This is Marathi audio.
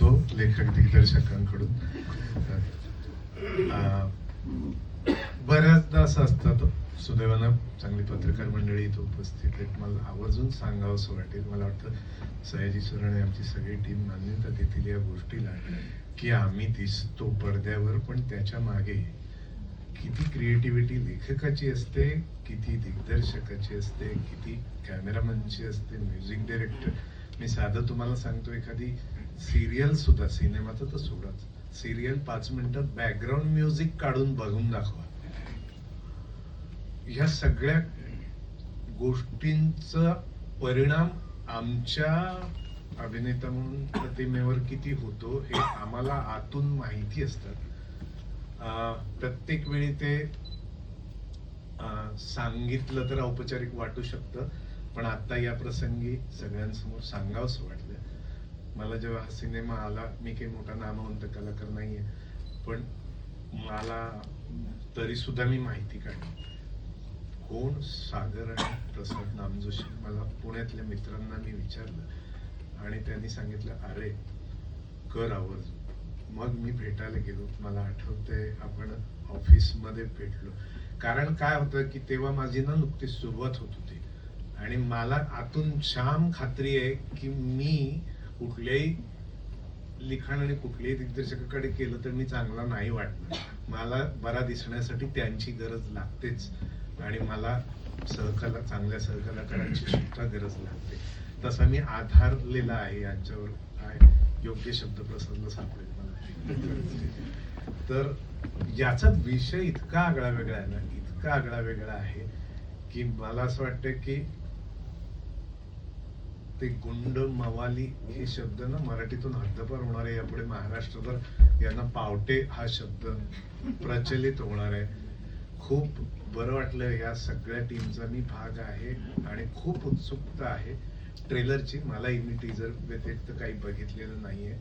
होतो लेखक दिग्दर्शकांकडून. बऱ्याचदा असं असतं सुदैवानं चांगली पत्रकार मंडळी इथं उपस्थित आहेत. मला आवर्जून सांगावं असं वाटेल. मला वाटतं सयाजी सुराणे आमची सगळी टीम मान्यता देतील या गोष्टीला की आम्ही दिसतो पडद्यावर पण त्याच्यामागे किती क्रिएटिव्हिटी लेखकाची असते किती दिग्दर्शकाची असते किती कॅमेरामनची असते म्युझिक डायरेक्टर मी साधं तुम्हाला सांगतो एखादी सिरियल सुद्धा सिनेमाचं तर सोडाच. सिरियल पाच मिनिटात बॅकग्राऊंड म्युझिक काढून बघून दाखवा. ह्या सगळ्या गोष्टींचा परिणाम आमच्या अभिनेता म्हणून प्रतिमेवर किती होतो हे आम्हाला आतून माहिती असतात प्रत्येक वेळी ते सांगितलं तर औपचारिक वाटू शकतं पण आता या प्रसंगी सगळ्यांसमोर सांगावंसं वाटलं. मला जेव्हा हा सिनेमा आला मी काही मोठा नामवंत कलाकार नाहीये. पण मला तरी सुद्धा मी माहिती काढली. कोण सागर आणि प्रसाद नामजोशी? मला पुण्यातल्या मित्रांना मी विचारलं आणि त्यांनी सांगितलं अरे कर आवर्जून मग मी भेटायला गेलो. मला आठवतंय आपण ऑफिसमध्ये भेटलो. कारण काय होतं की तेव्हा माझी ना नुकतीच सुरुवात होत होती. आणि मला आतून छान खात्री आहे की मी कुठल्याही लिखाण आणि कुठल्याही दिग्दर्शकाकडे केलं तर मी चांगला नाही वाटणार. मला बरा दिसण्यासाठी त्यांची गरज लागतेच आणि मला सहकला चांगल्या सहकलाकारांची सुद्धा गरज लागते. तसा मी आधारलेला आहे यांच्यावर. काय योग्य शब्द प्रसन्न सापडेल मला. तर याचा विषय इतका आगळा वेगळा आहे ना इतका आगळा वेगळा आहे की मला असं वाटतं की ते गुंड मवाली हे शब्द ना मराठीतून हद्दपार होणार आहे. यापुढे महाराष्ट्रभर यांना पावटे हा शब्द प्रचलित होणार आहे. खूप बरं वाटलं या सगळ्या टीमचा मी भाग आहे आणि खूप उत्सुकता आहे. ट्रेलरची मला मी टीजर व्यतिरिक्त काही बघितलेलं नाहीये.